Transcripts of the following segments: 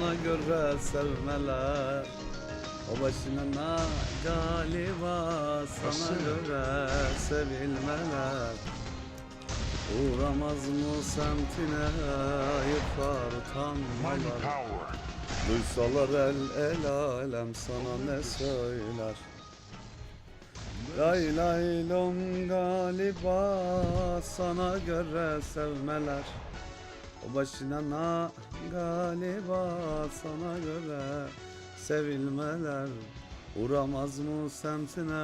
sana göre sevmeler. O başına na galiba sana göre sevilmeler. Uğramaz mı semtine Mighty utanmalar. Duysalar el el alem sana ne söyler? Lay lay lom galiba sana göre sevmeler O başına na galiba sana göre sevilmeler Uğramaz mı semtine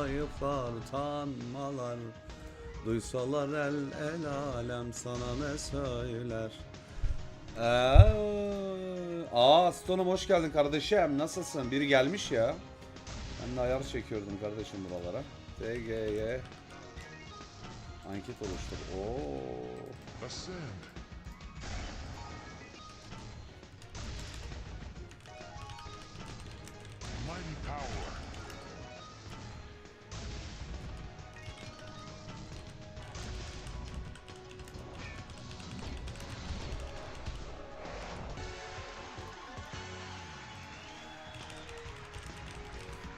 ayıplar utanmalar Duysalar el el alem sana ne söyler Eee, Aa Stone'um hoş geldin kardeşim. Nasılsın? Biri gelmiş ya. Ben de ayar çekiyordum kardeşim buralara. TG'ye anket oluştur. Oo.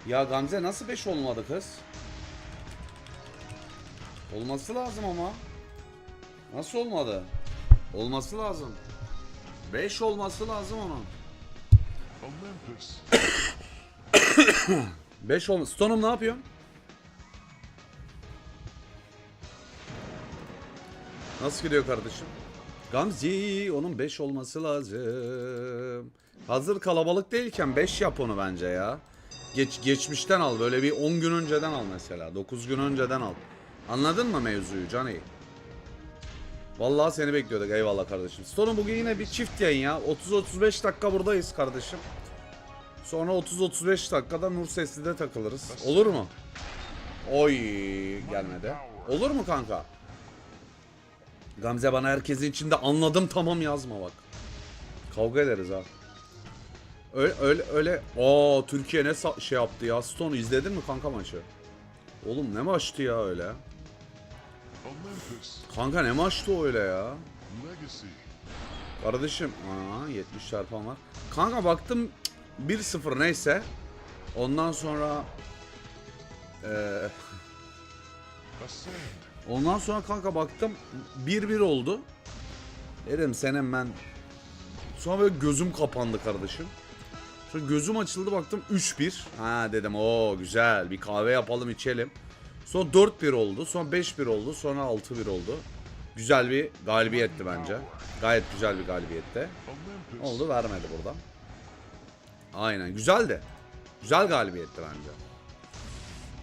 Ya Gamze nasıl 5 olmadı kız? Olması lazım ama. Nasıl olmadı? Olması lazım. 5 olması lazım onun. Olympus. 5 olma. Stone'um ne yapıyor? Nasıl gidiyor kardeşim? Gamze onun 5 olması lazım. Hazır kalabalık değilken 5 yap onu bence ya. Geç geçmişten al böyle bir 10 gün önceden al mesela. 9 gün önceden al. Anladın mı mevzuyu Cani? Vallahi seni bekliyorduk eyvallah kardeşim. Stone'um bugün yine bir çift yayın ya. 30-35 dakika buradayız kardeşim. Sonra 30-35 dakikada Nur Sesli'de takılırız. Olur mu? Oy gelmedi. Olur mu kanka? Gamze bana herkesin içinde anladım tamam yazma bak. Kavga ederiz ha. Öyle öyle öyle. Aa Türkiye ne şey yaptı ya. Stone izledin mi kanka maçı? Oğlum ne maçtı ya öyle? Kanka ne maçtı öyle ya? Kardeşim aa 70 çarpan var. Kanka baktım 1-0 neyse. Ondan sonra Ascend. ondan sonra kanka baktım 1-1 oldu. Dedim senin ben sonra böyle gözüm kapandı kardeşim. Sonra gözüm açıldı baktım 3-1. Ha dedim o güzel bir kahve yapalım içelim. Sonra 4-1 oldu. Sonra 5-1 oldu. Sonra 6-1 oldu. Güzel bir galibiyetti bence. Gayet güzel bir galibiyette. Oldu vermedi burada. Aynen güzeldi. Güzel galibiyetti bence.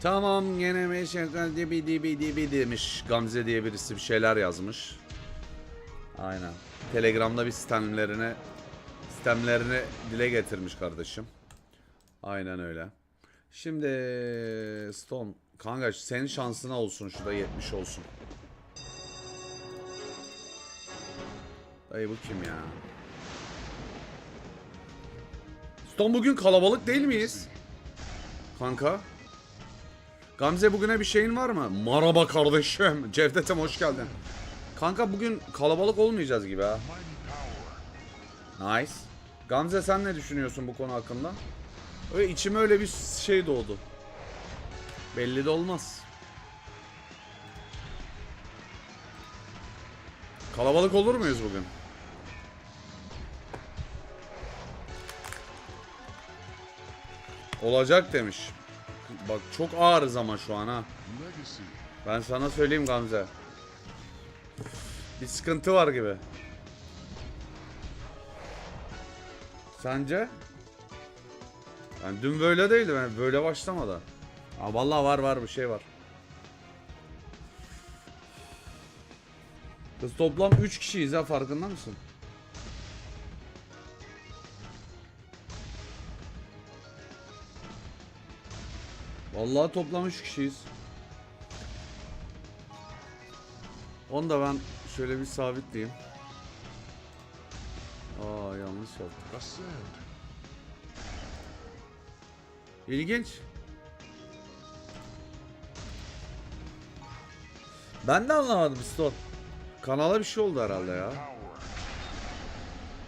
Tamam gene meşakkal dibi dibi dibi demiş. Gamze diye birisi bir şeyler yazmış. Aynen. Telegram'da bir sistemlerini sistemlerini dile getirmiş kardeşim. Aynen öyle. Şimdi Stone kanka senin şansına olsun şurada 70 olsun. Dayı bu kim ya? Stone bugün kalabalık değil miyiz? Kanka. Gamze bugüne bir şeyin var mı? Merhaba kardeşim. Cevdet'im hoş geldin. Kanka bugün kalabalık olmayacağız gibi ha. Nice. Gamze sen ne düşünüyorsun bu konu hakkında? Öyle içime öyle bir şey doğdu. Belli de olmaz. Kalabalık olur muyuz bugün? Olacak demiş. Bak çok ağırız ama şu an ha. Ben sana söyleyeyim Gamze. Bir sıkıntı var gibi. Sence? Ben dün böyle değildi. Ben böyle başlamadı. Aa, vallahi var var bir şey var. Kız toplam 3 kişiyiz ha farkında mısın? Vallahi toplam 3 kişiyiz. Onu da ben şöyle bir sabitleyeyim. Aa yanlış. Ascend. İlginç. Ben de anlamadım Stone. Kanala bir şey oldu herhalde ya.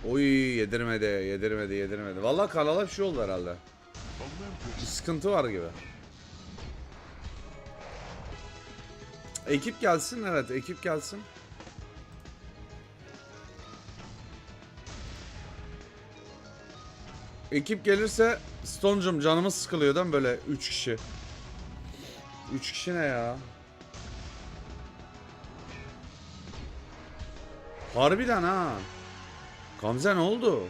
Oy yedirmedi, yedirmedi, yedirmedi. Vallahi kanala bir şey oldu herhalde. Bir sıkıntı var gibi. Ekip gelsin evet ekip gelsin. Ekip gelirse Stone'cum canımız sıkılıyor değil mi böyle 3 kişi? 3 kişi ne ya? Harbiden ha. Gamze ne oldu?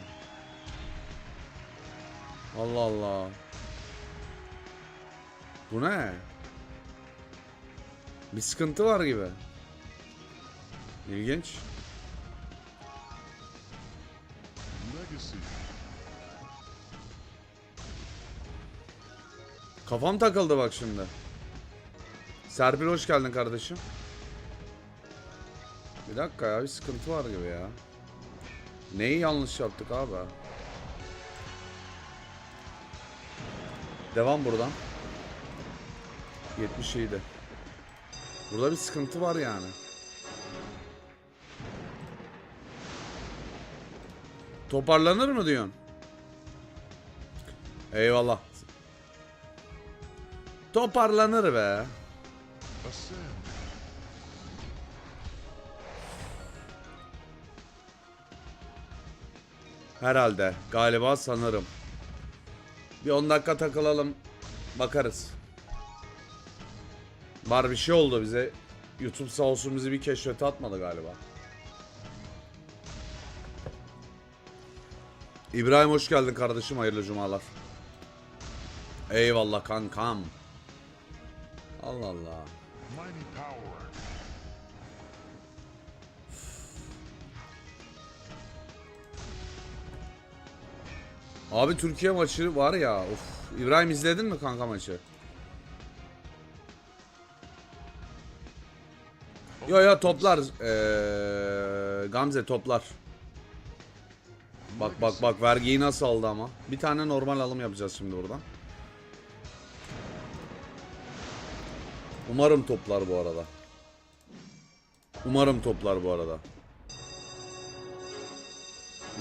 Allah Allah. Bu ne? Bir sıkıntı var gibi. İlginç. Kafam takıldı bak şimdi. Serpil hoş geldin kardeşim. Bir dakika ya bir sıkıntı var gibi ya. Neyi yanlış yaptık abi? Devam buradan. 77. Burada bir sıkıntı var yani. Toparlanır mı diyorsun? Eyvallah. Toparlanır be. Herhalde. Galiba sanırım. Bir 10 dakika takılalım. Bakarız. Var bir şey oldu bize. YouTube sağ olsun bizi bir keşfete atmadı galiba. İbrahim hoş geldin kardeşim. Hayırlı cumalar. Eyvallah kankam. Allah Allah. Abi Türkiye maçı var ya. Of. İbrahim izledin mi kanka maçı? Yo yo toplar. Ee, Gamze toplar. Bak bak bak vergiyi nasıl aldı ama. Bir tane normal alım yapacağız şimdi buradan. Umarım toplar bu arada. Umarım toplar bu arada.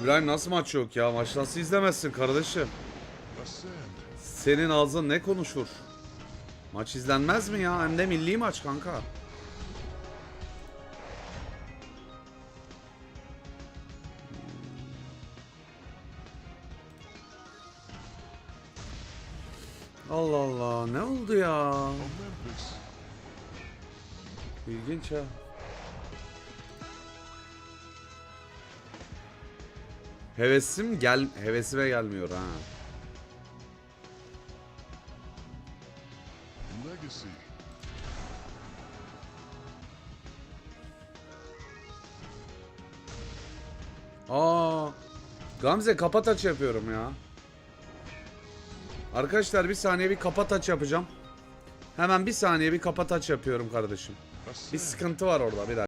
İbrahim nasıl maç yok ya? Maç nasıl izlemezsin kardeşim? Senin ağzın ne konuşur? Maç izlenmez mi ya? Hem de milli maç kanka. Allah Allah ne oldu ya? İlginç ha. Hevesim gel hevesime gelmiyor ha. Aa. Gamze kapat aç yapıyorum ya. Arkadaşlar bir saniye bir kapat aç yapacağım. Hemen bir saniye bir kapat aç yapıyorum kardeşim. Bir sıkıntı var orada bir dakika.